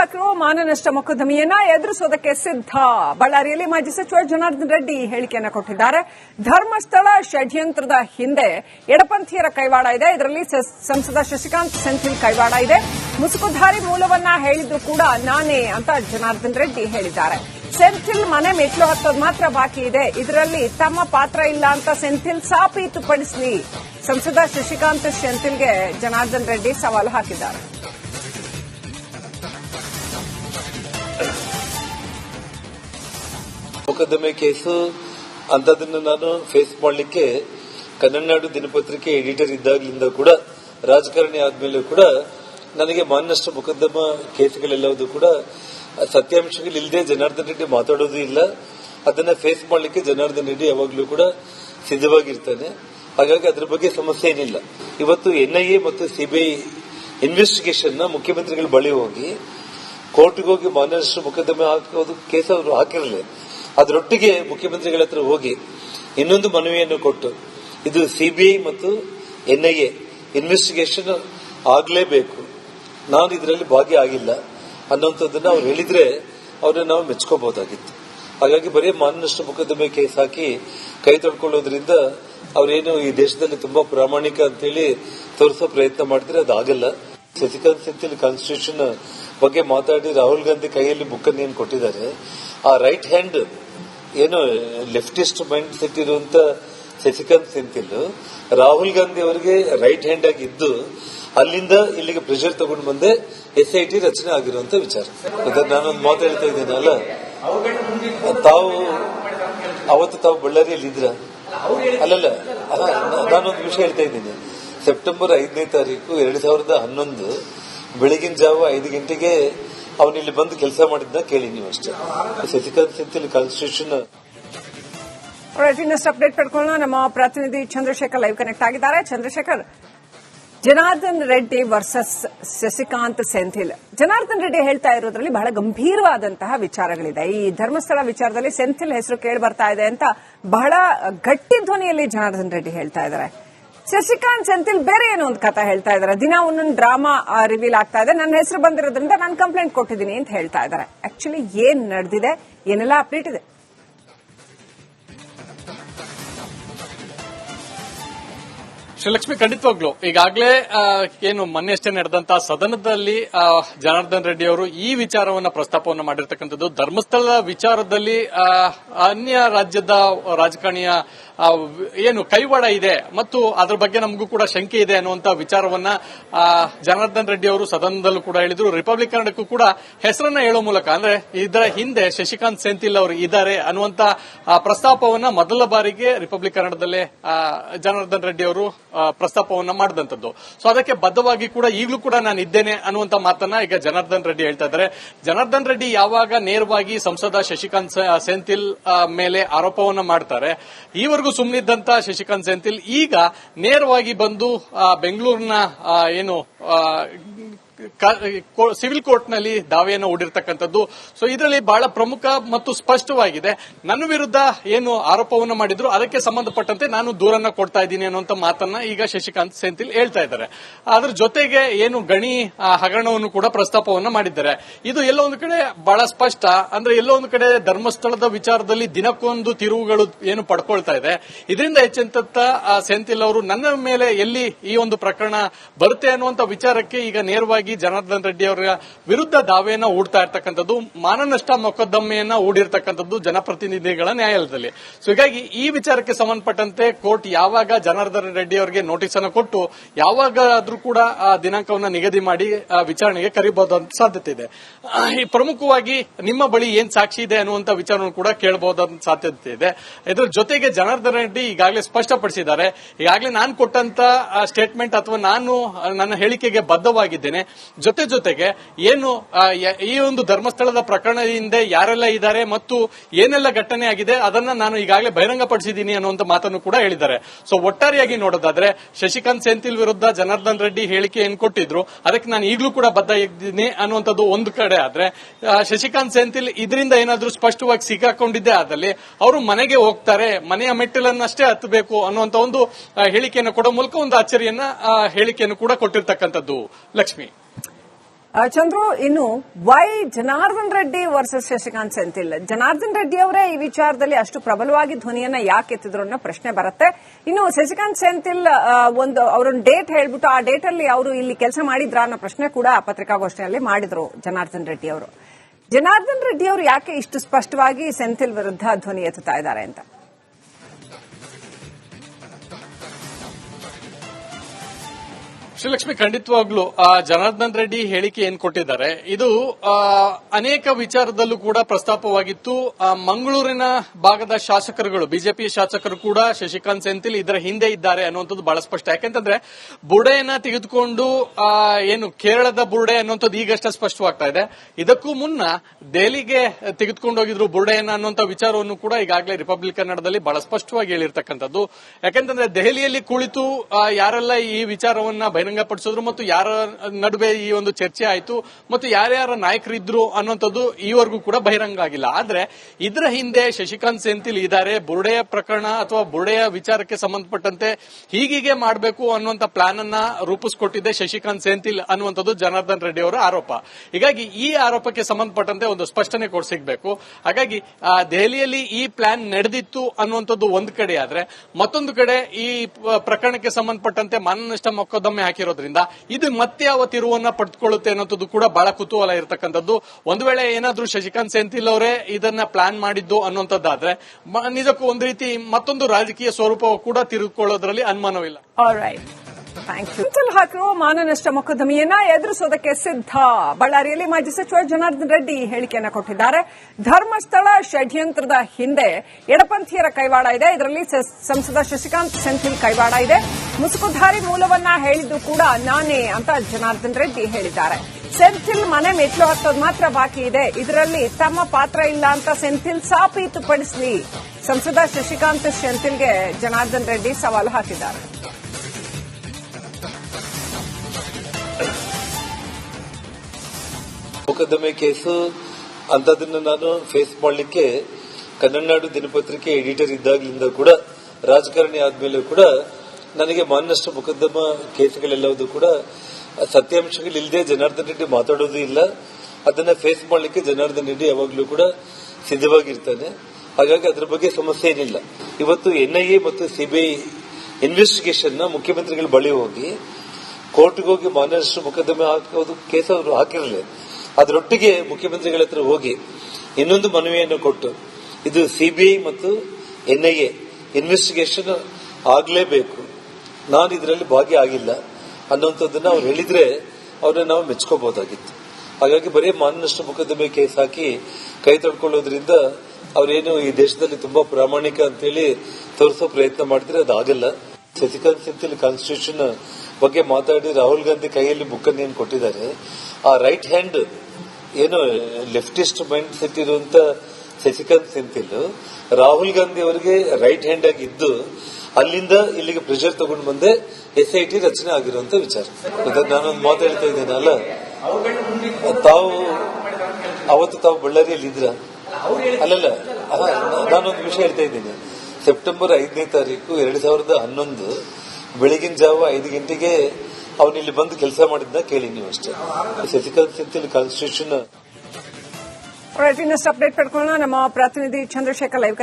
ನಿರ್ವಾಹಕರು ಮಾನನಷ್ಟ ಮೊಕದ್ದಮೆಯನ್ನ ಎದುರಿಸೋದಕ್ಕೆ ಸಿದ್ಧ. ಬಳ್ಳಾರಿಯಲ್ಲಿ ಮಾಜಿ ಸಚಿವ ಜನಾರ್ದನ್ ರೆಡ್ಡಿ ಹೇಳಿಕೆಯನ್ನ ಕೊಟ್ಟಿದ್ದಾರೆ. ಧರ್ಮಸ್ಥಳ ಷಡ್ಯಂತ್ರದ ಹಿಂದೆ ಎಡಪಂಥೀಯರ ಕೈವಾಡ ಇದೆ. ಇದರಲ್ಲಿ ಸಂಸದ ಶಶಿಕಾಂತ್ ಸೆಂಥಿಲ್ ಕೈವಾಡ ಇದೆ. ಮುಸುಕುಧಾರಿ ಮೂಲವನ್ನ ಹೇಳಿದ್ರು ಕೂಡ ನಾನೇ ಅಂತ ಜನಾರ್ದನ್ ರೆಡ್ಡಿ ಹೇಳಿದ್ದಾರೆ. ಸೆಂಥಿಲ್ ಮನೆ ಮೆಟ್ಲು ಹತ್ತೋದು ಮಾತ್ರ ಬಾಕಿ ಇದೆ. ಇದರಲ್ಲಿ ತಮ್ಮ ಪಾತ್ರ ಇಲ್ಲ ಅಂತ ಸೆಂಥಿಲ್ ಸಾಬೀತುಪಡಿಸಲಿ. ಸಂಸದ ಶಶಿಕಾಂತ್ ಸೆಂಥಿಲ್ಗೆ ಜನಾರ್ದನ್ ರೆಡ್ಡಿ ಸವಾಲು ಹಾಕಿದ್ದಾರೆ. ಮೊಕದ್ದಮೆ ಕೇಸು ಅಂತದನ್ನ ನಾನು ಫೇಸ್ ಮಾಡಲಿಕ್ಕೆ ಕನ್ನಡನಾಡು ದಿನಪತ್ರಿಕೆ ಎಡಿಟರ್ ಇದ್ದಾಗಲಿಂದ ಕೂಡ, ರಾಜಕಾರಣಿ ಆದ್ಮೇಲೆ ಕೂಡ ನನಗೆ ಮಾನ್ಯಷ್ಟ ಮೊಕದ್ದಮ ಕೇಸುಗಳೆಲ್ಲವೂ ಕೂಡ ಸತ್ಯಾಂಶಗಳಿಲ್ಲದೆ ಜನಾರ್ದನ್ ರೆಡ್ಡಿ ಮಾತಾಡೋದು ಇಲ್ಲ. ಅದನ್ನ ಫೇಸ್ ಮಾಡಲಿಕ್ಕೆ ಜನಾರ್ದನ್ ರೆಡ್ಡಿ ಯಾವಾಗಲೂ ಕೂಡ ಸಿದ್ಧವಾಗಿರ್ತಾನೆ. ಹಾಗಾಗಿ ಅದರ ಬಗ್ಗೆ ಸಮಸ್ಯೆ ಏನಿಲ್ಲ. ಇವತ್ತು ಎನ್ಐಎ ಮತ್ತು ಸಿಬಿಐ ಇನ್ವೆಸ್ಟಿಗೇಷನ್ನ ಮುಖ್ಯಮಂತ್ರಿಗಳ ಬಳಿ ಹೋಗಿ ಕೋರ್ಟ್ಗೆ ಹೋಗಿ ಮಾನ್ಯ ಮೊಕದ್ದಮೆ ಹಾಕೋದು, ಕೇಸ್ ಅವರು ಹಾಕಿರಲಿ ಅದರೊಟ್ಟಿಗೆ ಮುಖ್ಯಮಂತ್ರಿಗಳ ಹತ್ರ ಹೋಗಿ ಇನ್ನೊಂದು ಮನವಿಯನ್ನು ಕೊಟ್ಟು, ಇದು ಸಿಬಿಐ ಮತ್ತು ಎನ್ಐಎ ಇನ್ವೆಸ್ಟಿಗೇಷನ್ ಆಗಲೇಬೇಕು. ನಾನು ಇದರಲ್ಲಿ ಭಾಗಿಯಾಗಿಲ್ಲ ಅನ್ನೋಂಥದ್ದನ್ನ ಅವ್ರು ಹೇಳಿದ್ರೆ ಅವ್ರನ್ನ ನಾವು ಮೆಚ್ಕೋಬಹುದಾಗಿತ್ತು. ಹಾಗಾಗಿ ಬರೀ ಮಾನನಷ್ಟ ಮೊಕದ್ದಮೆ ಕೇಸ್ ಹಾಕಿ ಕೈ ತೊಡ್ಕೊಳ್ಳೋದ್ರಿಂದ ಅವರೇನು ಈ ದೇಶದಲ್ಲಿ ತುಂಬಾ ಪ್ರಾಮಾಣಿಕ ಅಂತೇಳಿ ತೋರಿಸೋ ಪ್ರಯತ್ನ ಮಾಡಿದ್ರೆ ಅದಾಗಲ್ಲ. ಶಶಿಕಾಂತ್ ಸೆಂಥಿಲ್ ಕಾನ್ಸ್ಟಿಟ್ಯೂಷನ್ ಬಗ್ಗೆ ಮಾತಾಡಿ ರಾಹುಲ್ ಗಾಂಧಿ ಕೈಯಲ್ಲಿ ಬುಕ್ಕನ್ನು ಕೊಟ್ಟಿದ್ದಾರೆ, ಆ ರೈಟ್ ಹ್ಯಾಂಡ್ ಏನು ಲೆಫ್ಟಿಸ್ಟ್ ಮೈಂಡ್ ಸೆಟ್ ಇರುವಂತ ಶಶಿಕಾಂತ್ ಸೆಂಥಿಲ್ ರಾಹುಲ್ ಗಾಂಧಿ ಅವರಿಗೆ ರೈಟ್ ಹ್ಯಾಂಡ್ ಆಗಿ ಇದ್ದು, ಅಲ್ಲಿಂದ ಇಲ್ಲಿಗೆ ಪ್ರೆಷರ್ ತಗೊಂಡು ಬಂದೆ ಎಸ್ ಐ ಟಿ ರಚನೆ ಆಗಿರುವಂತ ವಿಚಾರ. ನಾನೊಂದು ಮಾತು ಹೇಳ್ತಾ ಇದ್ದೇನೆ, ಅಲ್ಲ? ತಾವು, ಅವತ್ತು ತಾವು ಬಳ್ಳಾರಿಯಲ್ಲಿ ಇದ್ರ? ಅಲ್ಲಲ್ಲ ನಾನೊಂದು ವಿಷಯ ಹೇಳ್ತಾ ಇದ್ದೀನಿ. ಸೆಪ್ಟೆಂಬರ್ ಐದನೇ ತಾರೀಕು, ಎರಡ್ ಸಾವಿರದ ಹನ್ನೊಂದು, ಬೆಳಗಿನ ಜಾವ ಐದು ಗಂಟೆಗೆ ಅವನು ಇಲ್ಲಿ ಬಂದು ಕೆಲಸ ಮಾಡಿದ್ದ ಕೇಳಿ ನೀವು ಅಷ್ಟೇ. ಶಶಿಕಾಂತ್ ಸೆಂಥಿಲ್ ಕಾನ್ಸ್ಟಿಟ್ಯೂಷನ್ ಇನ್ನಷ್ಟು ಅಪ್ಡೇಟ್ ಪಡ್ಕೊಳ್ಳೋಣ. ನಮ್ಮ ಪ್ರತಿನಿಧಿ ಚಂದ್ರಶೇಖರ್ ಲೈವ್ ಕನೆಕ್ಟ್ ಆಗಿದ್ದಾರೆ. ಚಂದ್ರಶೇಖರ್, ಜನಾರ್ದನ್ ರೆಡ್ಡಿ ವರ್ಸಸ್ ಶಶಿಕಾಂತ್ ಸೆಂಥಿಲ್. ಜನಾರ್ದನ್ ರೆಡ್ಡಿ ಹೇಳ್ತಾ ಇರೋದ್ರಲ್ಲಿ ಬಹಳ ಗಂಭೀರವಾದಂತಹ ವಿಚಾರಗಳಿದೆ. ಈ ಧರ್ಮಸ್ಥಳ ವಿಚಾರದಲ್ಲಿ ಸೆಂಥಿಲ್ ಹೆಸರು ಕೇಳಿ ಬರ್ತಾ ಇದೆ ಅಂತ ಬಹಳ ಗಟ್ಟಿ ಧ್ವನಿಯಲ್ಲಿ ಜನಾರ್ದನ್ ರೆಡ್ಡಿ ಹೇಳ್ತಾ ಇದ್ದಾರೆ. ಶಶಿಕಾಂತ್ ಸೆಂಥಿಲ್ ಬೇರೆ ಏನೋ ಒಂದು ಕಥೆ ಹೇಳ್ತಾ ಇದ್ದಾರೆ? ದಿನ ಒಂದೊಂದು ಡ್ರಾಮಾ ರಿವೀಲ್ ಆಗ್ತಾ ಇದೆ. ನನ್ನ ಹೆಸರು ಬಂದಿರೋದ್ರಿಂದ ನಾನು ಕಂಪ್ಲೇಂಟ್ ಕೊಟ್ಟಿದ್ದೀನಿ ಅಂತ ಹೇಳ್ತಾ ಇದ್ದಾರೆ. ಆಕ್ಚುಲಿ ಏನ್ ನಡೆದಿದೆ? ಏನೆಲ್ಲ ಅಪ್ಡೇಟ್ ಇದೆ? ಶ್ರೀಲಕ್ಷ್ಮಿ, ಖಂಡಿತವಾಗ್ಲು. ಈಗಾಗಲೇ ಏನು, ಮೊನ್ನೆ ಅಷ್ಟೇ ನಡೆದಂತಹ ಸದನದಲ್ಲಿ ಜನಾರ್ದನ್ ರೆಡ್ಡಿ ಅವರು ಈ ವಿಚಾರವನ್ನ ಪ್ರಸ್ತಾಪವನ್ನು ಮಾಡಿರ್ತಕ್ಕಂಥದ್ದು ಧರ್ಮಸ್ಥಳದ ವಿಚಾರದಲ್ಲಿ ಅನ್ಯ ರಾಜ್ಯದ ರಾಜಕಾರಣಿಯ ಏನು ಕೈವಾಡ ಇದೆ ಮತ್ತು ಅದರ ಬಗ್ಗೆ ನಮಗೂ ಕೂಡ ಶಂಕೆ ಇದೆ ಅನ್ನುವಂತ ವಿಚಾರವನ್ನ ಜನಾರ್ದನ್ ರೆಡ್ಡಿ ಅವರು ಸದನದಲ್ಲೂ ಕೂಡ ಹೇಳಿದ್ರು. ರಿಪಬ್ಲಿಕ್ ಕನ್ನಡಕ್ಕೂ ಕೂಡ ಹೆಸರನ್ನ ಹೇಳೋ ಮೂಲಕ, ಅಂದ್ರೆ ಇದರ ಹಿಂದೆ ಶಶಿಕಾಂತ್ ಸೆಂಥಿಲ್ ಅವರು ಇದ್ದಾರೆ ಅನ್ನುವಂತ ಪ್ರಸ್ತಾಪವನ್ನ ಮೊದಲ ಬಾರಿಗೆ ರಿಪಬ್ಲಿಕ್ ಕನ್ನಡದಲ್ಲೇ ಜನಾರ್ದನ್ ರೆಡ್ಡಿ ಅವರು ಪ್ರಸ್ತಾಪವನ್ನ ಮಾಡಿದಂತದ್ದು ಸೊ ಅದಕ್ಕೆ ಬದ್ಧವಾಗಿ ಕೂಡ ಈಗಲೂ ಕೂಡ ನಾನು ಇದ್ದೇನೆ ಅನ್ನುವಂತ ಮಾತನ್ನ ಈಗ ಜನಾರ್ದನ್ ರೆಡ್ಡಿ ಹೇಳ್ತಾ ಇದ್ದಾರೆ. ಜನಾರ್ದನ್ ರೆಡ್ಡಿ ಯಾವಾಗ ನೇರವಾಗಿ ಸಂಸದ ಶಶಿಕಾಂತ್ ಸೆಂಥಿಲ್ ಮೇಲೆ ಆರೋಪವನ್ನ ಮಾಡ್ತಾರೆ, ಈವರೆಗೂ ಸುಮ್ಮನಿದ್ದಂತ ಶಶಿಕಾಂತ್ ಸೆಂಥಿಲ್ ಈಗ ನೇರವಾಗಿ ಬಂದು ಬೆಂಗಳೂರಿನ ಏನು ಸಿವಿಲ್ ಕೋರ್ಟ್ನಲ್ಲಿ ದಾವೆಯನ್ನು ಹೂಡಿರ್ತಕ್ಕಂಥದ್ದು. ಸೊ ಇದರಲ್ಲಿ ಬಹಳ ಪ್ರಮುಖ ಮತ್ತು ಸ್ಪಷ್ಟವಾಗಿದೆ. ನನ್ನ ವಿರುದ್ಧ ಏನು ಆರೋಪವನ್ನು ಮಾಡಿದ್ರು, ಅದಕ್ಕೆ ಸಂಬಂಧಪಟ್ಟಂತೆ ನಾನು ದೂರನ್ನ ಕೊಡ್ತಾ ಇದ್ದೀನಿ ಅನ್ನುವಂತ ಮಾತನ್ನ ಈಗ ಶಶಿಕಾಂತ್ ಸೆಂಥಿಲ್ ಹೇಳ್ತಾ ಇದ್ದಾರೆ. ಅದ್ರ ಜೊತೆಗೆ ಏನು ಗಣಿ ಹಗರಣವನ್ನು ಕೂಡ ಪ್ರಸ್ತಾಪವನ್ನು ಮಾಡಿದ್ದಾರೆ. ಇದು ಎಲ್ಲೋ ಒಂದು ಕಡೆ ಬಹಳ ಸ್ಪಷ್ಟ. ಅಂದ್ರೆ ಎಲ್ಲೋ ಒಂದು ಕಡೆ ಧರ್ಮಸ್ಥಳದ ವಿಚಾರದಲ್ಲಿ ದಿನಕ್ಕೊಂದು ತಿರುವುಗಳು ಏನು ಪಡ್ಕೊಳ್ತಾ ಇದೆ. ಇದರಿಂದ ಹೆಚ್ಚಂತ ಸೆಂಥಿಲ್ ಅವರು ನನ್ನ ಮೇಲೆ ಎಲ್ಲಿ ಈ ಒಂದು ಪ್ರಕರಣ ಬರುತ್ತೆ ಅನ್ನುವಂತ ವಿಚಾರಕ್ಕೆ ಈಗ ನೇರವಾಗಿ ಜನಾರ್ದನ್ ರೆಡ್ಡಿ ಅವರ ವಿರುದ್ಧ ದಾವೆಯನ್ನ ಹೂಡ್ತಾ ಇರ್ತಕ್ಕಂಥದ್ದು, ಮಾನನಷ್ಟ ಮೊಕದ್ದಮೆಯನ್ನ ಹೂಡಿರ್ತಕ್ಕಂಥದ್ದು ಜನಪ್ರತಿನಿಧಿಗಳ ನ್ಯಾಯಾಲಯದಲ್ಲಿ. ಸೊ ಹೀಗಾಗಿ ಈ ವಿಚಾರಕ್ಕೆ ಸಂಬಂಧಪಟ್ಟಂತೆ ಕೋರ್ಟ್ ಯಾವಾಗ ಜನಾರ್ದನ್ ರೆಡ್ಡಿ ಅವರಿಗೆ ನೋಟಿಸ್ ಅನ್ನು ಕೊಟ್ಟು, ಯಾವಾಗಾದ್ರೂ ಕೂಡ ಆ ದಿನಾಂಕವನ್ನ ನಿಗದಿ ಮಾಡಿ ವಿಚಾರಣೆಗೆ ಅಂತ ಸಾಧ್ಯತೆ ಇದೆ. ಈ ಪ್ರಮುಖವಾಗಿ ನಿಮ್ಮ ಬಳಿ ಏನ್ ಸಾಕ್ಷಿ ಇದೆ ಅನ್ನುವಂತ ವಿಚಾರವನ್ನು ಕೂಡ ಕೇಳಬಹುದಾದ ಸಾಧ್ಯತೆ ಇದೆ. ಇದರ ಜೊತೆಗೆ ಜನಾರ್ದನ್ ರೆಡ್ಡಿ ಈಗಾಗಲೇ ಸ್ಪಷ್ಟಪಡಿಸಿದ್ದಾರೆ. ಈಗಾಗಲೇ ನಾನು ಕೊಟ್ಟಂತ ಸ್ಟೇಟ್ಮೆಂಟ್ ಅಥವಾ ನಾನು, ನನ್ನ ಹೇಳಿಕೆಗೆ ಬದ್ಧವಾಗಿದ್ದೇನೆ. ಜೊತೆ ಜೊತೆಗೆ ಏನು ಈ ಒಂದು ಧರ್ಮಸ್ಥಳದ ಪ್ರಕರಣ ಹಿಂದೆ ಯಾರೆಲ್ಲ ಇದ್ದಾರೆ ಮತ್ತು ಏನೆಲ್ಲ ಘಟನೆ ಆಗಿದೆ, ಅದನ್ನ ನಾನು ಈಗಾಗಲೇ ಬಹಿರಂಗಪಡಿಸಿದ್ದೀನಿ ಅನ್ನುವಂತ ಮಾತನ್ನು ಕೂಡ ಹೇಳಿದ್ದಾರೆ. ಸೊ ಒಟ್ಟಾರೆಯಾಗಿ ನೋಡೋದಾದ್ರೆ, ಶಶಿಕಾಂತ್ ಸೆಂಥಿಲ್ ವಿರುದ್ಧ ಜನಾರ್ದನ್ ರೆಡ್ಡಿ ಹೇಳಿಕೆ ಏನ್ ಕೊಟ್ಟಿದ್ರು, ಅದಕ್ಕೆ ನಾನು ಈಗಲೂ ಕೂಡ ಬದ್ಧ ಇದ್ದೀನಿ ಅನ್ನುವಂಥದ್ದು ಒಂದು ಕಡೆ ಆದ್ರೆ ಶಶಿಕಾಂತ್ ಸೆಂಥಿಲ್ ಇದರಿಂದ ಏನಾದ್ರೂ ಸ್ಪಷ್ಟವಾಗಿ ಸಿಕ್ಕಾಕೊಂಡಿದ್ದೆ ಆದಲ್ಲಿ, ಅವರು ಮನೆಗೆ ಹೋಗ್ತಾರೆ, ಮನೆಯ ಮೆಟ್ಟಿಲನ್ನಷ್ಟೇ ಹತ್ತಬೇಕು ಅನ್ನುವಂತ ಒಂದು ಹೇಳಿಕೆಯನ್ನು ಕೊಡೋ ಮೂಲಕ ಒಂದು ಅಚ್ಚರಿಯನ್ನ ಹೇಳಿಕೆಯನ್ನು ಕೂಡ ಕೊಟ್ಟಿರ್ತಕ್ಕಂಥದ್ದು ಲಕ್ಷ್ಮಿ. ಚಂದ್ರು, ಇನ್ನು ವೈ ಜನಾರ್ದನ್ ರೆಡ್ಡಿ ವರ್ಸಸ್ ಶಶಿಕಾಂತ್ ಸೆಂಥಿಲ್. ಜನಾರ್ದನ್ ರೆಡ್ಡಿ ಅವರೇ ಈ ವಿಚಾರದಲ್ಲಿ ಅಷ್ಟು ಪ್ರಬಲವಾಗಿ ಧ್ವನಿಯನ್ನ ಯಾಕೆ ಎತ್ತಿದ್ರು ಅನ್ನೋ ಪ್ರಶ್ನೆ ಬರುತ್ತೆ. ಇನ್ನು ಶಶಿಕಾಂತ್ ಸೆಂಥಿಲ್ ಒಂದು ಅವರೊಂದು ಡೇಟ್ ಹೇಳ್ಬಿಟ್ಟು ಆ ಡೇಟ್ ಅಲ್ಲಿ ಅವರು ಇಲ್ಲಿ ಕೆಲಸ ಮಾಡಿದ್ರ ಅನ್ನೋ ಪ್ರಶ್ನೆ ಕೂಡ ಪತ್ರಿಕಾಗೋಷ್ಠಿಯಲ್ಲಿ ಮಾಡಿದ್ರು ಜನಾರ್ದನ್ ರೆಡ್ಡಿ ಅವರು. ಜನಾರ್ದನ್ ರೆಡ್ಡಿ ಅವರು ಯಾಕೆ ಇಷ್ಟು ಸ್ಪಷ್ಟವಾಗಿ ಸೆಂಥಿಲ್ ವಿರುದ್ಧ ಧ್ವನಿ ಎತ್ತುತ್ತಾ ಇದ್ದಾರೆ ಅಂತ? ಶ್ರೀಲಕ್ಷ್ಮಿ ಖಂಡಿತವಾಗ್ಲು ಜನಾರ್ದನ್ ರೆಡ್ಡಿ ಹೇಳಿಕೆ ಏನ್ ಕೊಟ್ಟಿದ್ದಾರೆ, ಇದು ಅನೇಕ ವಿಚಾರದಲ್ಲೂ ಕೂಡ ಪ್ರಸ್ತಾಪವಾಗಿತ್ತು. ಮಂಗಳೂರಿನ ಭಾಗದ ಶಾಸಕರುಗಳು ಬಿಜೆಪಿ ಶಾಸಕರು ಕೂಡ, ಶಶಿಕಾಂತ್ ಸೆಂಥಿಲ್ ಇದರ ಹಿಂದೆ ಇದ್ದಾರೆ ಅನ್ನುವಂಥದ್ದು ಬಹಳ ಸ್ಪಷ್ಟ. ಯಾಕೆಂತಂದ್ರೆ, ಬುರ್ಡೆಯನ್ನ ತೆಗೆದುಕೊಂಡು ಏನು ಕೇರಳದ ಬುರ್ಡೆ ಅನ್ನುವಂಥದ್ದು ಈಗಷ್ಟೇ ಸ್ಪಷ್ಟವಾಗ್ತಾ ಇದೆ. ಇದಕ್ಕೂ ಮುನ್ನ ದೆಹಲಿಗೆ ತೆಗೆದುಕೊಂಡು ಹೋಗಿದ್ರು ಬುರ್ಡೆಯನ್ನ ಅನ್ನುವಂಥ ವಿಚಾರವನ್ನು ಕೂಡ ಈಗಾಗಲೇ ರಿಪಬ್ಲಿಕ್ ಕನ್ನಡದಲ್ಲಿ ಬಹಳ ಸ್ಪಷ್ಟವಾಗಿ ಹೇಳಿರ್ತಕ್ಕಂಥದ್ದು. ಯಾಕೆಂತಂದ್ರೆ, ದೆಹಲಿಯಲ್ಲಿ ಕುಳಿತು ಯಾರೆಲ್ಲ ಈ ವಿಚಾರವನ್ನ ಬಹಿರಂಗಪಡಿಸಿದ್ರು ಮತ್ತು ಯಾರ ನಡುವೆ ಈ ಒಂದು ಚರ್ಚೆ ಆಯಿತು ಮತ್ತು ಯಾರ್ಯಾರ ನಾಯಕರಿದ್ರು ಅನ್ನೋಂಥದ್ದು ಈವರೆಗೂ ಕೂಡ ಬಹಿರಂಗ ಆಗಿಲ್ಲ. ಆದ್ರೆ ಇದರ ಹಿಂದೆ ಶಶಿಕಾಂತ್ ಸೆಂಥಿಲ್ ಇದ್ದಾರೆ ಬುರುಡೆಯ ಪ್ರಕರಣ ಅಥವಾ ಬುರುಡೆಯ ವಿಚಾರಕ್ಕೆ ಸಂಬಂಧಪಟ್ಟಂತೆ ಹೀಗೀಗೆ ಮಾಡಬೇಕು ಅನ್ನುವಂಥ ಪ್ಲಾನ್ ಅನ್ನ ರೂಪಿಸಿಕೊಟ್ಟಿದ್ದೆ ಶಶಿಕಾಂತ್ ಸೆಂಥಿಲ್ ಅನ್ನುವಂಥದ್ದು ಜನಾರ್ದನ್ ರೆಡ್ಡಿ ಅವರ ಆರೋಪ. ಹೀಗಾಗಿ ಈ ಆರೋಪಕ್ಕೆ ಸಂಬಂಧಪಟ್ಟಂತೆ ಒಂದು ಸ್ಪಷ್ಟನೆ ಕೊಡ್ ಸಿಗಬೇಕು. ಹಾಗಾಗಿ ದೆಹಲಿಯಲ್ಲಿ ಈ ಪ್ಲಾನ್ ನಡೆದಿತ್ತು ಅನ್ನುವಂಥದ್ದು ಒಂದು ಕಡೆ ಆದ್ರೆ ಮತ್ತೊಂದು ಕಡೆ ಈ ಪ್ರಕರಣಕ್ಕೆ ಸಂಬಂಧಪಟ್ಟಂತೆ ಮಾನನಷ್ಟ ಮೊಕದ್ದಮೆ ಹಾಕಿರೋದ್ರಿಂದ ಇದು ಮತ್ತೆ ಯಾವ ತಿರುವನ್ನ ಪಡೆದುಕೊಳ್ಳುತ್ತೆ ಅನ್ನೋದು ಕೂಡ ಬಹಳ ಕುತೂಹಲ ಇರತಕ್ಕಂಥದ್ದು. ಒಂದು ವೇಳೆ ಏನಾದ್ರೂ ಶಶಿಕಾಂತ್ ಸೆಂಥಿಲ್ ಅವರೇ ಇದನ್ನ ಪ್ಲಾನ್ ಮಾಡಿದ್ದು ಅನ್ನುವಂಥದ್ದಾದ್ರೆ ನಿಜಕ್ಕೂ ಒಂದ್ ರೀತಿ ಮತ್ತೊಂದು ರಾಜಕೀಯ ಸ್ವರೂಪ ಕೂಡ ತಿರುಗಿಕೊಳ್ಳೋದ್ರಲ್ಲಿ ಅನುಮಾನವಿಲ್ಲ. ಸೆಂಥಿಲ್ ಹಾಕಿರುವ ಮಾನನಷ್ಟ ಮೊಕದ್ದಮೆಯನ್ನ ಎದುರಿಸೋದಕ್ಕೆ ಸಿದ್ಧ. ಬಳ್ಳಾರಿಯಲ್ಲಿ ಮಾಜಿ ಸಚಿವ ಜನಾರ್ದನ್ ರೆಡ್ಡಿ ಹೇಳಿಕೆಯನ್ನ ಕೊಟ್ಟಿದ್ದಾರೆ. ಧರ್ಮಸ್ಥಳ ಷಡ್ಯಂತ್ರದ ಹಿಂದೆ ಎಡಪಂಥೀಯರ ಕೈವಾಡ ಇದೆ. ಇದರಲ್ಲಿ ಸಂಸದ ಶಶಿಕಾಂತ್ ಸೆಂಥಿಲ್ ಕೈವಾಡ ಇದೆ. ಮುಸುಕುಧಾರಿ ಮೂಲವನ್ನ ಹೇಳಿದ್ದು ಕೂಡ ನಾನೇ ಅಂತ ಜನಾರ್ದನ್ ರೆಡ್ಡಿ ಹೇಳಿದ್ದಾರೆ. ಸೆಂಥಿಲ್ ಮನೆ ಮೆಟ್ಲು ಹತ್ತೋದು ಮಾತ್ರ ಬಾಕಿ ಇದೆ. ಇದರಲ್ಲಿ ತಮ್ಮ ಪಾತ್ರ ಇಲ್ಲ ಅಂತ ಸೆಂಥಿಲ್ ಸಾಬೀತುಪಡಿಸಲಿ. ಸಂಸದ ಶಶಿಕಾಂತ್ ಸೆಂಥಿಲ್ಗೆ ಜನಾರ್ದನ್ ರೆಡ್ಡಿ ಸವಾಲು ಹಾಕಿದ್ದಾರೆ. ಮೊಕದ್ದಮೆ ಕೇಸು ಅಂತದನ್ನ ನಾನು ಫೇಸ್ ಮಾಡಲಿಕ್ಕೆ ಕನ್ನಡನಾಡು ದಿನಪತ್ರಿಕೆ ಎಡಿಟರ್ ಇದ್ದಾಗಲಿಂದ ಕೂಡ, ರಾಜಕಾರಣಿ ಆದ್ಮೇಲೆ ಕೂಡ ನನಗೆ ಮಾನಷ್ಟು ಮೊಕದ್ದಮ ಕೇಸುಗಳೆಲ್ಲವೂ ಕೂಡ ಸತ್ಯಾಂಶಗಳಿಲ್ಲದೆ ಜನಾರ್ದನ್ ರೆಡ್ಡಿ ಮಾತಾಡೋದು ಇಲ್ಲ. ಅದನ್ನ ಫೇಸ್ ಮಾಡಲಿಕ್ಕೆ ಜನಾರ್ದನ್ ರೆಡ್ಡಿ ಯಾವಾಗಲೂ ಕೂಡ ಸಿದ್ಧವಾಗಿರ್ತಾನೆ. ಹಾಗಾಗಿ ಅದರ ಬಗ್ಗೆ ಸಮಸ್ಯೆ ಏನಿಲ್ಲ. ಇವತ್ತು ಎನ್ಐಎ ಮತ್ತು ಸಿಬಿಐ ಇನ್ವೆಸ್ಟಿಗೇಷನ್ನ ಮುಖ್ಯಮಂತ್ರಿಗಳ ಬಳಿ ಹೋಗಿ ಕೋರ್ಟ್ಗೆ ಹೋಗಿ ಮಾನಷ್ಟು ಮೊಕದ್ದಮೆ ಹಾಕೋದು ಕೇಸ್ ಅವರು ಹಾಕಿರಲಿಲ್ಲ. ಅದರೊಟ್ಟಿಗೆ ಮುಖ್ಯಮಂತ್ರಿಗಳ ಹತ್ರ ಹೋಗಿ ಇನ್ನೊಂದು ಮನವಿಯನ್ನು ಕೊಟ್ಟು ಇದು ಸಿಬಿಐ ಮತ್ತು ಎನ್ಐಎ ಇನ್ವೆಸ್ಟಿಗೇಷನ್ ಆಗಲೇಬೇಕು ನಾನು ಇದರಲ್ಲಿ ಭಾಗಿಯಾಗಿಲ್ಲ ಅನ್ನುವಂಥದ್ದನ್ನ ಅವ್ರು ಹೇಳಿದ್ರೆ ಅವ್ರನ್ನ ನಾವು ಮೆಚ್ಕೋಬಹುದಾಗಿತ್ತು ಹಾಗಾಗಿ ಬರೀ ಮಾನನಷ್ಟ ಮೊಕದ್ದಮೆ ಕೇಸ್ ಹಾಕಿ ಕೈ ತೊಡ್ಕೊಳ್ಳೋದ್ರಿಂದ ಅವರೇನು ಈ ದೇಶದಲ್ಲಿ ತುಂಬಾ ಪ್ರಾಮಾಣಿಕ ಅಂತೇಳಿ ತೋರಿಸೋ ಪ್ರಯತ್ನ ಮಾಡಿದ್ರೆ ಅದಾಗಲ್ಲ ಶಶಿಕಾಂತ್ ಸೆಂಥಿಲ್ ಕಾನ್ಸ್ಟಿಟ್ಯೂಷನ್ ಬಗ್ಗೆ ಮಾತಾಡಿ ರಾಹುಲ್ ಗಾಂಧಿ ಕೈಯಲ್ಲಿ ಬುಕ್ಕನ್ನು ಕೊಟ್ಟಿದ್ದಾರೆ ಆ ರೈಟ್ ಹ್ಯಾಂಡ್ ಏನು ಲೆಫ್ಟಿಸ್ಟ್ ಮೈಂಡ್ ಸೆಟ್ ಇರುವಂತ ಶಶಿಕಾಂತ್ ಸೆಂಥಿಲ್ ರಾಹುಲ್ ಗಾಂಧಿ ಅವರಿಗೆ ರೈಟ್ ಹ್ಯಾಂಡ್ ಆಗಿ ಇದ್ದು ಅಲ್ಲಿಂದ ಇಲ್ಲಿಗೆ ಪ್ರೆಷರ್ ತಗೊಂಡು ಬಂದೆ ಎಸ್ ಐ ಟಿ ರಚನೆ ಆಗಿರುವಂತ ವಿಚಾರ. ನಾನೊಂದು ಮಾತು ಹೇಳ್ತಾ ಇದ್ದೇನೆ ಅಲ್ಲ? ತಾವು ಅವತ್ತು ತಾವು ಬಳ್ಳಾರಿಯಲ್ಲಿ ಇದ್ರ? ಅಲ್ಲಲ್ಲ ಅಲ್ಲ, ನಾನೊಂದು ವಿಷಯ ಹೇಳ್ತಾ ಇದ್ದೀನಿ. ಸೆಪ್ಟೆಂಬರ್ ಐದನೇ ತಾರೀಕು ಎರಡ್ ಸಾವಿರದ ಹನ್ನೊಂದು ಬೆಳಗಿನ ಜಾವ ಐದು ಗಂಟೆಗೆ ಅವನು ಇಲ್ಲಿ ಬಂದು ಕೆಲಸ ಮಾಡಿದ್ದ ಕೇಳಿ ನೀವು ಅಷ್ಟೇ. ಶಶಿಕಲ್ ಕಾನ್ಸ್ಟಿಟ್ಯೂಷನ್ ಇನ್ನಷ್ಟು ಅಪ್ಡೇಟ್ ಪಡ್ಕೊಳ್ಳೋಣ. ನಮ್ಮ ಪ್ರತಿನಿಧಿ ಚಂದ್ರಶೇಖರ್ ಲೈವ್